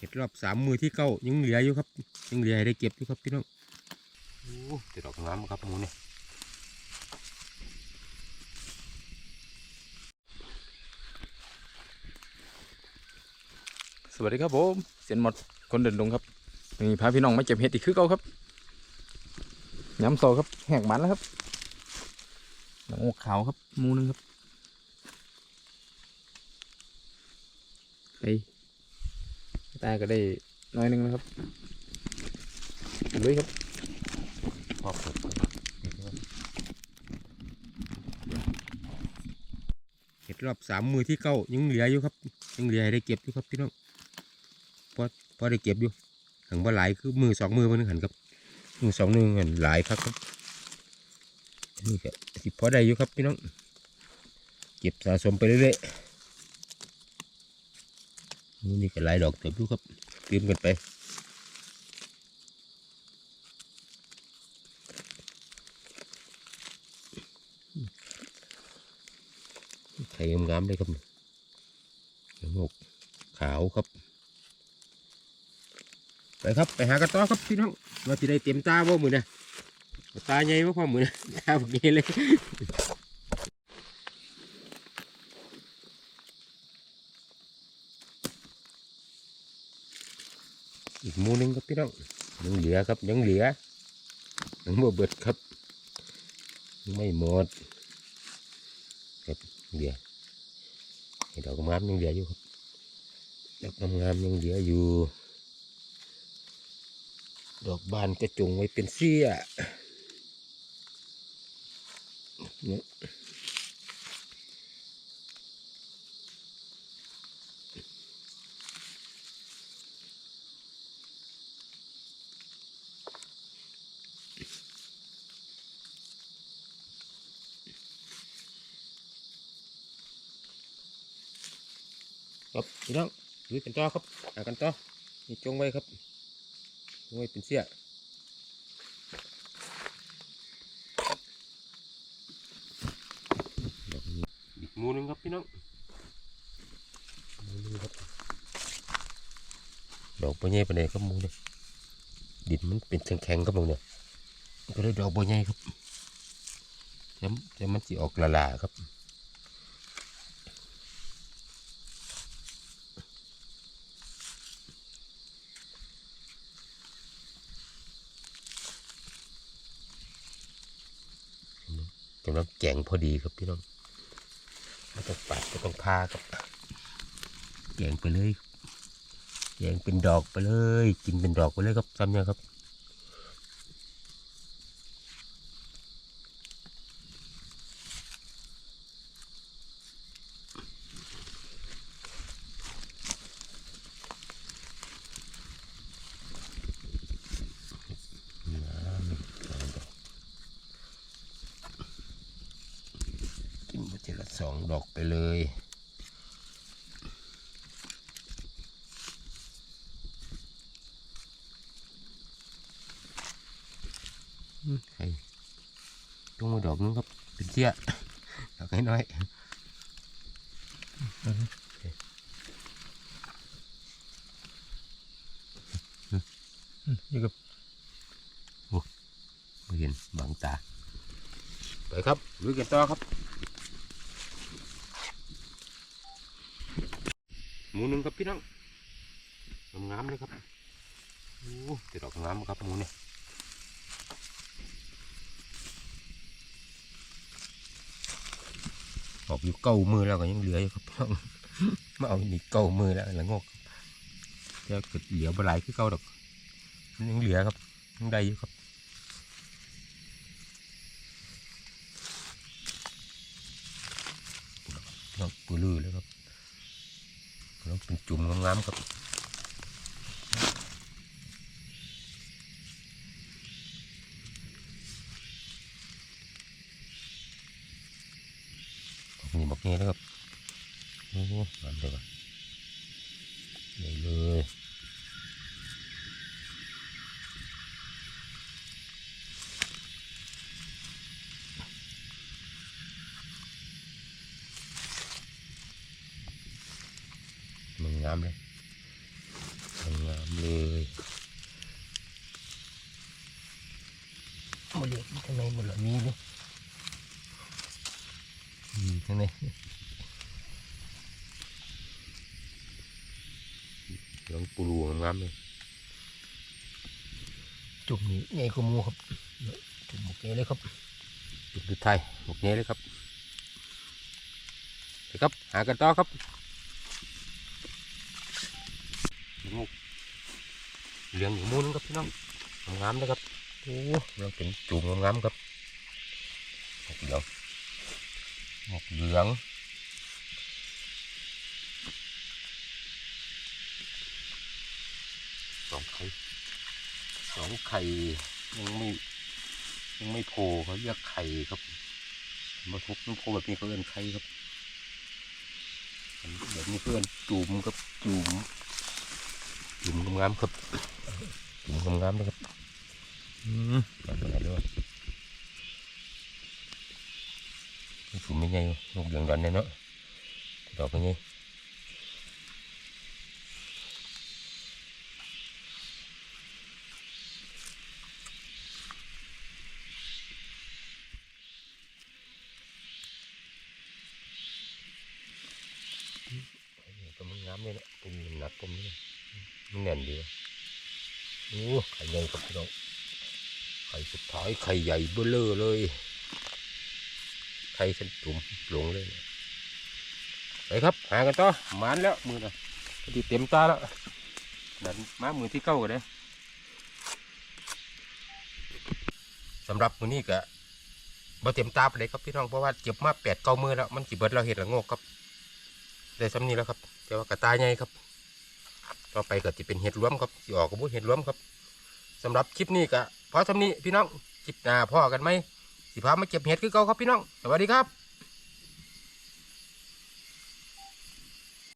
เห็ดรอบสามมือที่เก้ายังเหลืออยู่ครับ ยังเหลือให้ได้เก็บอยู่ครับพี่น้องโอ้เด็ดดอกงามครับหมูเนี่ยสวัสดีครับผมเสียนหมดคนเดินดงครับนี่พาพี่น้องมาเก็บเห็ดอีกคือเก่าครับย้ำโซครับแหกมันแล้วครับหนังอกขาวครับหมูหนึงครับไป ตาก็ได้น้อยหนึงนะครับลุยครับพอเปิดเห็ดรอบสามมือที่เก้ายังเหลืออยู่ครับ ยังเหลือให้ได้เก็บอยู่ครับพี่น้องพอพอได้เก็บอยู่หังบ่หลายคือมือสองมือมันหันครับมือสองมือหันหลายครับครับนี่ก็สิพอได้อยู่ครับพี่น้องเก็บสะสมไปเรื่อยๆ นี่ก็หลายดอกเติบอยู่ครับตื่มกันไปไข่งามๆเลยครับหงกขาวครับ ไปครับไปหากันต่อครับพี่น้องว่าจะได้เต็มตาบ่มือนะตาใหญ่บ่พอมือนะตาแบบนี้เลย อีกมูนึงครับพี่น้องยังเหลือครับยังเหลือยังบ่เบิดครับ ไม่หมดครับเหลือดอกงามยังเหลืออยู่ครับดอกงามยังเหลืออยู่ ดอกบานกระจุงไว้เป็นเสี้ย ครับพี่น้องดูกันต่อครับหากันต่อนี่จงไว้ครับจงไว้เป็นเสี้ยดอกนี้อีกหมูหนึงครับพี่น้องหมูหนึงครับดอกบัวใหญ่ปานใดครับหมูเนี่ยดินมันเป็นแข็งๆครับหมูเนี่ยมันก็เลยดอกบัวใหญ่ครับแต่แต่มันสิออกละลาครับ กำลังแกงพอดีครับพี่น้องไม่ต้องปัดไม่ต้องพาครับแกงไปเลยแกงเป็นดอกไปเลย กินเป็นดอกไปเลยครับซ้ำยังครับกินมาทีละ สองดอกไปเลย ไข่ต้องมาดอกนึงครับเป็นเสี้ยดอกน้อยๆอยู่กับไม่เห็นบังตา ไปครับลุยกันต่อครับ มูหนึ่งครับพี่น้องงามๆเลยครับโอ้จะดอกงามครับหมูเนี่ยออกอยู่เก้ามือแล้วก็ยังเหลืออยู่ครับพี่น้องมาเอานี่เก้ามือแล้วละงกจะเกิดเหลือบหลายคือเก้าดอกยังเหลือครับยังได้อยู่ครับน้องปูลือเลยครับ เป็นจุ่มงามๆครับนี่บอกงี้นะครับโอ้โหงามเลยว่ะใหญ่เลยามเลยเลยหมดเลยข้างในหมดเลยมีเลยมีข้างในเหลืองปูรูงามๆเลยจุ่มนี้ใหญ่กว่าหมูครับจุ่มหมกนี้เลยครับจุ่มดูไทยหมกนี้เลยครับไปครับ หากันต่อครับ เหลืองอยู่มูนึงครับพี่น้องงามๆนะครับโอ้เราเป็นจุ่มงามครับหมกเหลืองหมกเหลืองสองไข่สองไข่ยังไม่ยังไม่โผล่เขาเรียกไข่ครับมาทุบมันโผล่แบบนี้เขาเรียกไข่ครับแบบนี้เพื่อนจุ่มครับจุ่ม จุ่มงามๆครับจุ่มงามๆนะครับอืมมาตรงไหนด้วยจุ่มไม่ไงนกเหลืองดอนเนี่ยเนาะดอกเป็นไงก็มันงามเลยนะปุ่มมันหนักปุ่มนี่มัน แน่นดีวโอ้ไข่ใหญ่ครับพี่น้องไข่สุดท้ายไข่ใหญ่เบ้อเลอเลยไข่ขันจุ่มหลงเลยไปครับ หากันต่อมานแล้วมือนะพอดีเต็มตาแล้วนั่นมามือที่เก้ากันเลยสำหรับมือนี้ก็บ่เต็มตาไปเลยครับพี่น้องเพราะว่าเก็บมาแปดเก้ามือแล้วมันจีเบิดเราเห็ดละโงกครับได้ซ้ำนี้แล้วครับแต่ว่ากระตายใหญ่ครับ ต่อไปก็จะเป็นเห็ดรวมครับที่ออกกระบุเห็ดรวมครับสำหรับคลิปนี้ก็พอซ้ำนี้พี่น้องคลิปหน้าพ่อกันไหมสิพามาเก็บเห็ดคือเก่าครับพี่น้อง สวัสดีครับ